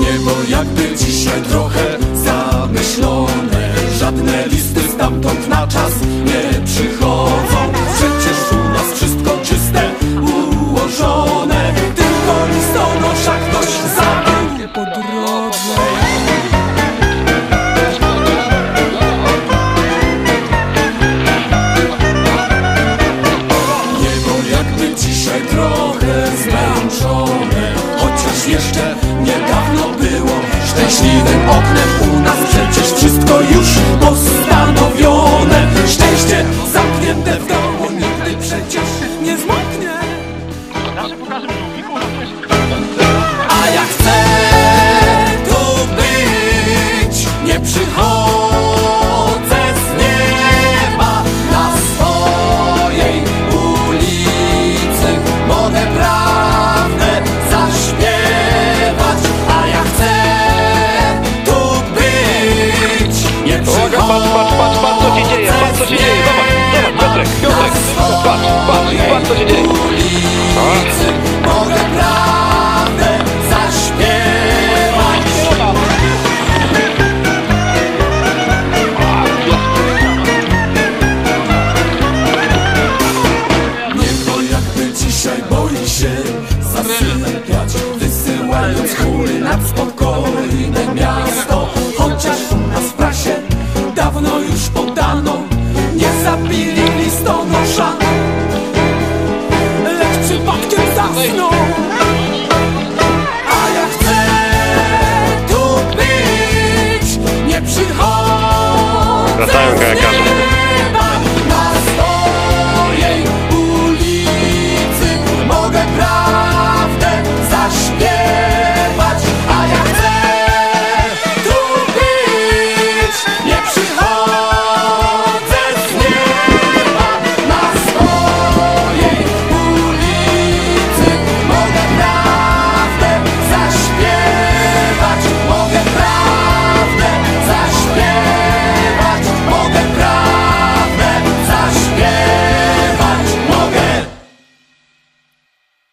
Niebo jakby dzisiaj trochę zamyślone Żadne listy stamtąd na czas nie przychodzą zmęczone Chociaż jeszcze niedawno było Szczęśliwym oknem. U nas przecież wszystko już postanowione. Szczęście zamknięte w domu nigdy przecież nie zmoknie zasypiać Wysyłając chmury nad spokojne miasto. Chociaż u nas w prasie dawno już podano Nie zabili listonosza. Lecz przypadkiem zasnął. A ja chcę tu być Nie przychodzę Wracają kajakarze.